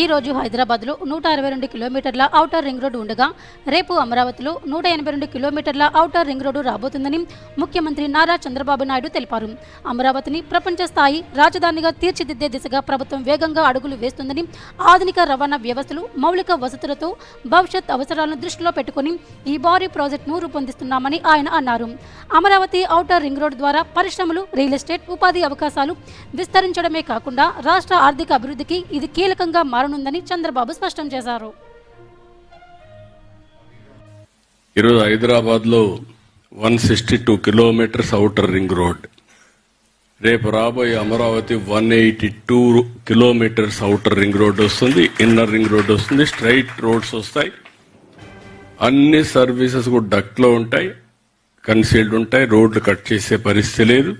ఈ రోజు హైదరాబాద్లో నూట అరవై రెండు కిలోమీటర్ల ఔటర్ రింగ్ రోడ్డు ఉండగా రేపు అమరావతిలో నూట ఎనభై రెండు కిలోమీటర్ల ఔటర్ రింగ్ రోడ్డు రాబోతుందని ముఖ్యమంత్రి నారా చంద్రబాబు నాయుడు తెలిపారు. అమరావతిని ప్రపంచ స్థాయి రాజధానిగా తీర్చిదిద్దే దిశగా ప్రభుత్వం వేగంగా అడుగులు వేస్తుందని ఆధునిక రవాణా వ్యవస్థలు మౌలిక వసతులతో భవిష్యత్ అవసరాలను దృష్టిలో పెట్టుకుని ఈ భారీ ప్రాజెక్టును రూపొందిస్తున్నామని ఆయన అన్నారు. అమరావతి ఔటర్ రింగ్ రోడ్డు ద్వారా పరిశ్రమలు రియల్ ఎస్టేట్ ఉపాధి అవకాశాలు విస్తరించడమే కాకుండా రాష్ట్ర ఆర్థిక అభివృద్ధికి ఇది కీలకంగా మారనుందని చంద్రబాబు స్పష్టం చేశారు. ఈరోజు హైదరాబాద్లో one sixty two kilometres outer ring road. రేపు రాబోయే Amaravati one eighty two kilometres outer ring road వస్తుంది ఇన్నర్ రింగ్ రోడ్ వస్తుంది స్ట్రైట్ రోడ్స్ వస్తాయి. అన్ని సర్వీసెస్ కూడా డక్లో ఉంటాయి కన్సీల్డ్ ఉంటాయి రోడ్లు కట్ చేసే పరిస్థితి లేదు.